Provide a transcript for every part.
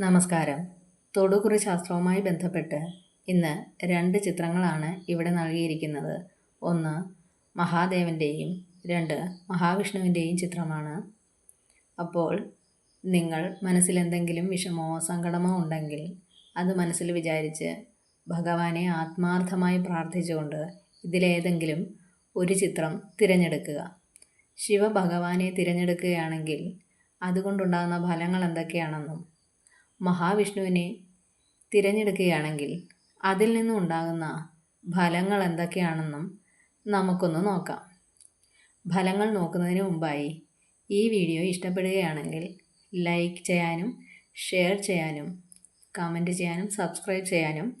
നമസ്കാരം. തൊടുകുറി ശാസ്ത്രവുമായി ബന്ധപ്പെട്ട് ഇന്ന് രണ്ട് ചിത്രങ്ങളാണ് ഇവിടെ നൽകിയിരിക്കുന്നത്. ഒന്ന് മഹാദേവന്റെയും രണ്ട് മഹാവിഷ്ണുവിന്റെയും ചിത്രമാണ്. അപ്പോൾ നിങ്ങൾ മനസ്സിൽ എന്തെങ്കിലും വിഷമമോ സങ്കടമോ ഉണ്ടെങ്കിൽ അത് മനസ്സിൽ വിചാരിച്ച് ഭഗവാനെ ആത്മാർത്ഥമായി പ്രാർത്ഥിച്ചുകൊണ്ട് ഇതിലേതെങ്കിലും ഒരു ചിത്രം തിരഞ്ഞെടുക്കുക. ശിവഭഗവാനെ തിരഞ്ഞെടുക്കുകയാണെങ്കിൽ അതുകൊണ്ടുണ്ടാകുന്ന ഫലങ്ങൾ എന്തൊക്കെയാണെന്നും മഹാവിഷ്ണുവിനെ തിരഞ്ഞെടുക്കുകയാണെങ്കിൽ അതിൽ നിന്നുണ്ടാകുന്ന ഫലങ്ങൾ എന്തൊക്കെയാണെന്നും നമുക്കൊന്ന് നോക്കാം. ഫലങ്ങൾ നോക്കുന്നതിന് മുമ്പായി ഈ വീഡിയോ ഇഷ്ടപ്പെടുകയാണെങ്കിൽ ലൈക്ക് ചെയ്യാനും ഷെയർ ചെയ്യാനും കമന്റ് ചെയ്യാനും സബ്സ്ക്രൈബ് ചെയ്യാനും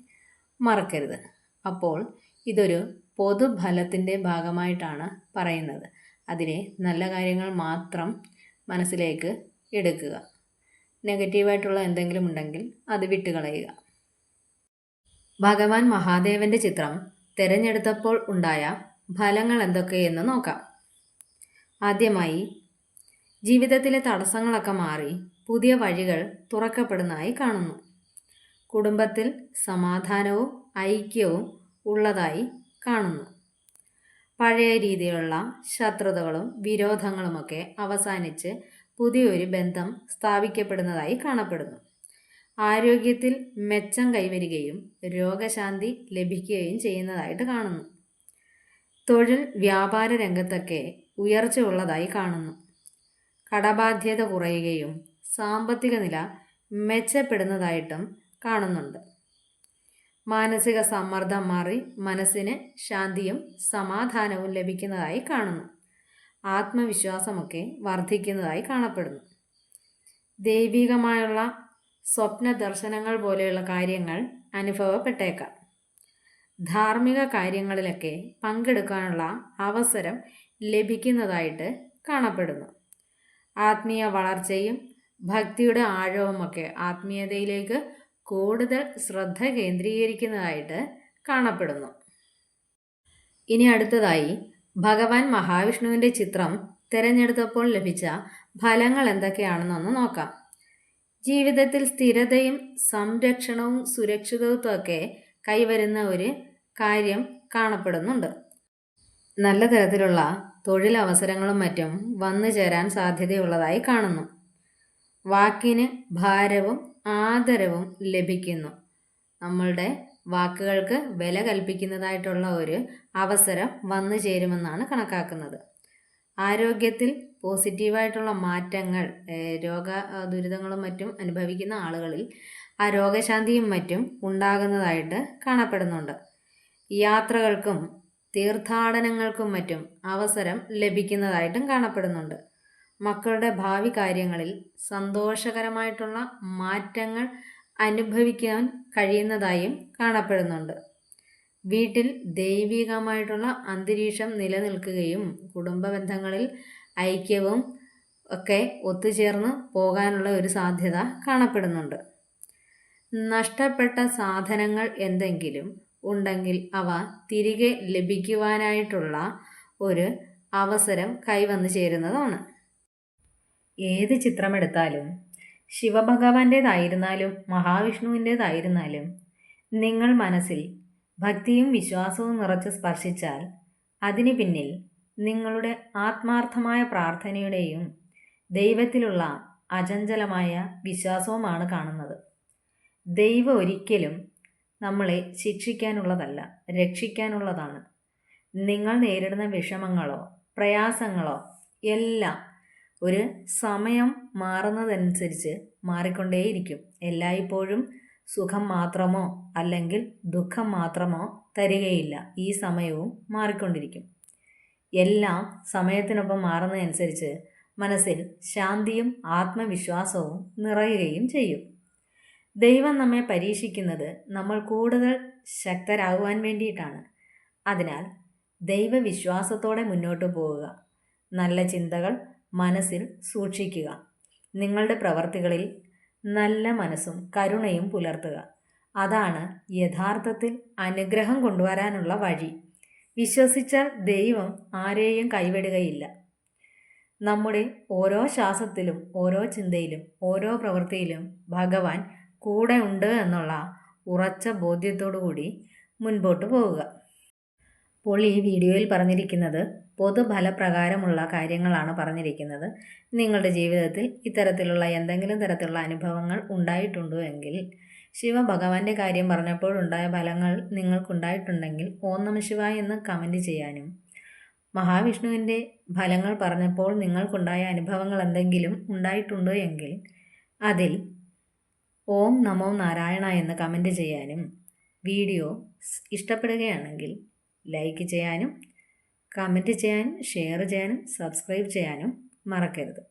മറക്കരുത്. അപ്പോൾ ഇതൊരു പൊതുഫലത്തിന്റെ ഭാഗമായിട്ടാണ് പറയുന്നത്. അതിനെ നല്ല കാര്യങ്ങൾ മാത്രം മനസ്സിലേക്ക് എടുക്കുക. നെഗറ്റീവായിട്ടുള്ള എന്തെങ്കിലും ഉണ്ടെങ്കിൽ അത് വിട്ടുകളയുക. ഭഗവാൻ മഹാദേവന്റെ ചിത്രം തിരഞ്ഞെടുത്തപ്പോൾ ഉണ്ടായ ഫലങ്ങൾ എന്തൊക്കെയെന്ന് നോക്കാം. ആദ്യമായി ജീവിതത്തിലെ തടസ്സങ്ങളൊക്കെ മാറി പുതിയ വഴികൾ തുറക്കപ്പെടുന്നതായി കാണുന്നു. കുടുംബത്തിൽ സമാധാനവും ഐക്യവും ഉള്ളതായി കാണുന്നു. പഴയ രീതിയിലുള്ള ശത്രുതകളും വിരോധങ്ങളുമൊക്കെ അവസാനിച്ച് പുതിയൊരു ബന്ധം സ്ഥാപിക്കപ്പെടുന്നതായി കാണപ്പെടുന്നു. ആരോഗ്യത്തിൽ മെച്ചം കൈവരികയും രോഗശാന്തി ലഭിക്കുകയും ചെയ്യുന്നതായിട്ട് കാണുന്നു. തൊഴിൽ വ്യാപാര രംഗത്തൊക്കെ ഉയർച്ച ഉള്ളതായി കാണുന്നു. കടബാധ്യത കുറയുകയും സാമ്പത്തിക നില മെച്ചപ്പെടുന്നതായിട്ടും കാണുന്നുണ്ട്. മാനസിക സമ്മർദ്ദം മാറി മനസ്സിന് ശാന്തിയും സമാധാനവും ലഭിക്കുന്നതായി കാണുന്നു. ആത്മവിശ്വാസമൊക്കെ വർദ്ധിക്കുന്നതായി കാണപ്പെടുന്നു. ദൈവികമായുള്ള സ്വപ്ന ദർശനങ്ങൾ പോലെയുള്ള കാര്യങ്ങൾ അനുഭവപ്പെട്ടേക്കാം. ധാർമ്മിക കാര്യങ്ങളിലൊക്കെ പങ്കെടുക്കാനുള്ള അവസരം ലഭിക്കുന്നതായിട്ട് കാണപ്പെടുന്നു. ആത്മീയ വളർച്ചയും ഭക്തിയുടെ ആഴവുമൊക്കെ ആത്മീയതയിലേക്ക് കൂടുതൽ ശ്രദ്ധ കേന്ദ്രീകരിക്കുന്നതായിട്ട് കാണപ്പെടുന്നു. ഇനി അടുത്തതായി ഭഗവാൻ മഹാവിഷ്ണുവിന്റെ ചിത്രം തിരഞ്ഞെടുത്തപ്പോൾ ലഭിച്ച ഫലങ്ങൾ എന്തൊക്കെയാണെന്നൊന്ന് നോക്കാം. ജീവിതത്തിൽ സ്ഥിരതയും സംരക്ഷണവും സുരക്ഷിതത്വമൊക്കെ കൈവരുന്ന ഒരു കാര്യം കാണപ്പെടുന്നുണ്ട്. നല്ല തരത്തിലുള്ള തൊഴിലവസരങ്ങളും മറ്റും വന്നു ചേരാൻ സാധ്യതയുള്ളതായി കാണുന്നു. വാക്കിന് ഭാരവും ആദരവും ലഭിക്കുന്നു. നമ്മളുടെ വാക്കുകൾക്ക് വില കൽപ്പിക്കുന്നതായിട്ടുള്ള ഒരു അവസരം വന്നു ചേരുമെന്നാണ് കണക്കാക്കുന്നത്. ആരോഗ്യത്തിൽ പോസിറ്റീവായിട്ടുള്ള മാറ്റങ്ങൾ രോഗ ദുരിതങ്ങളും മറ്റും അനുഭവിക്കുന്ന ആളുകളിൽ ആ രോഗശാന്തിയും മറ്റും ഉണ്ടാകുന്നതായിട്ട് കാണപ്പെടുന്നുണ്ട്. യാത്രകൾക്കും തീർത്ഥാടനങ്ങൾക്കും മറ്റും അവസരം ലഭിക്കുന്നതായിട്ടും കാണപ്പെടുന്നുണ്ട്. മക്കളുടെ ഭാവി കാര്യങ്ങളിൽ സന്തോഷകരമായിട്ടുള്ള മാറ്റങ്ങൾ അനുഭവിക്കാൻ കഴിയുന്നതായും കാണപ്പെടുന്നുണ്ട്. വീട്ടിൽ ദൈവികമായിട്ടുള്ള അന്തരീക്ഷം നിലനിൽക്കുകയും കുടുംബ ബന്ധങ്ങളിൽ ഐക്യവും ഒക്കെ ഒത്തുചേർന്ന് പോകാനുള്ള ഒരു സാധ്യത കാണപ്പെടുന്നുണ്ട്. നഷ്ടപ്പെട്ട സാധനങ്ങൾ എന്തെങ്കിലും ഉണ്ടെങ്കിൽ അവ തിരികെ ലഭിക്കുവാനായിട്ടുള്ള ഒരു അവസരം കൈവന്നു ചേരുന്നതാണ്. ഏത് ചിത്രമെടുത്താലും ശിവഭഗവാന്റേതായിരുന്നാലും മഹാവിഷ്ണുവിന്റേതായിരുന്നാലും നിങ്ങൾ മനസ്സിൽ ഭക്തിയും വിശ്വാസവും നിറച്ച് സ്പർശിച്ചാൽ അതിന് പിന്നിൽ നിങ്ങളുടെ ആത്മാർത്ഥമായ പ്രാർത്ഥനയുടെയും ദൈവത്തിലുള്ള അചഞ്ചലമായ വിശ്വാസവുമാണ് കാണുന്നത്. ദൈവം ഒരിക്കലും നമ്മളെ ശിക്ഷിക്കാനുള്ളതല്ല രക്ഷിക്കാനുള്ളതാണ്. നിങ്ങൾ നേരിടുന്ന വിഷമങ്ങളോ പ്രയാസങ്ങളോ എല്ലാം ഒരു സമയം മാറുന്നതനുസരിച്ച് മാറിക്കൊണ്ടേയിരിക്കും. എല്ലായ്പ്പോഴും സുഖം മാത്രമോ അല്ലെങ്കിൽ ദുഃഖം മാത്രമോ തരികയില്ല. ഈ സമയവും മാറിക്കൊണ്ടിരിക്കും. എല്ലാം സമയത്തിനൊപ്പം മാറുന്നതനുസരിച്ച് മനസ്സിൽ ശാന്തിയും ആത്മവിശ്വാസവും നിറയുകയും ചെയ്യും. ദൈവം നമ്മെ പരീക്ഷിക്കുന്നത് നമ്മൾ കൂടുതൽ ശക്തരാകുവാൻ വേണ്ടിയിട്ടാണ്. അതിനാൽ ദൈവവിശ്വാസത്തോടെ മുന്നോട്ട് പോവുക. നല്ല ചിന്തകൾ മനസ്സിൽ സൂക്ഷിക്കുക. നിങ്ങളുടെ പ്രവർത്തികളിൽ നല്ല മനസ്സും കരുണയും പുലർത്തുക. അതാണ് യഥാർത്ഥത്തിൽ അനുഗ്രഹം കൊണ്ടുവരാനുള്ള വഴി. വിശ്വസിച്ചാൽ ദൈവം ആരെയും കൈവിടുകയില്ല. നമ്മുടെ ഓരോ ശ്വാസത്തിലും ഓരോ ചിന്തയിലും ഓരോ പ്രവൃത്തിയിലും ഭഗവാൻ കൂടെ ഉണ്ട് എന്നുള്ള ഉറച്ച ബോധ്യത്തോടു കൂടി മുൻപോട്ട് പോവുക. അപ്പോൾ ഈ വീഡിയോയിൽ പറഞ്ഞിരിക്കുന്നത് പൊതുഫലപ്രകാരമുള്ള കാര്യങ്ങളാണ് പറഞ്ഞിരിക്കുന്നത്. നിങ്ങളുടെ ജീവിതത്തിൽ ഇത്തരത്തിലുള്ള എന്തെങ്കിലും തരത്തിലുള്ള അനുഭവങ്ങൾ ഉണ്ടായിട്ടുണ്ടോ എങ്കിൽ ശിവഭഗവാന്റെ കാര്യം പറഞ്ഞപ്പോഴുണ്ടായ ഫലങ്ങൾ നിങ്ങൾക്കുണ്ടായിട്ടുണ്ടെങ്കിൽ ഓം നമ ശിവായ എന്ന് കമന്റ് ചെയ്യാനും മഹാവിഷ്ണുവിന്റെ ഫലങ്ങൾ പറഞ്ഞപ്പോൾ നിങ്ങൾക്കുണ്ടായ അനുഭവങ്ങൾ എന്തെങ്കിലും ഉണ്ടായിട്ടുണ്ടോ എങ്കിൽ അതിൽ ഓം നമോ നാരായണ എന്ന് കമന്റ് ചെയ്യാനും വീഡിയോ ഇഷ്ടപ്പെടുകയാണെങ്കിൽ ലൈക്ക് ചെയ്യാനും കമന്റ് ചെയ്യാനും ഷെയർ ചെയ്യാനും സബ്സ്ക്രൈബ് ചെയ്യാനും മറക്കരുത്.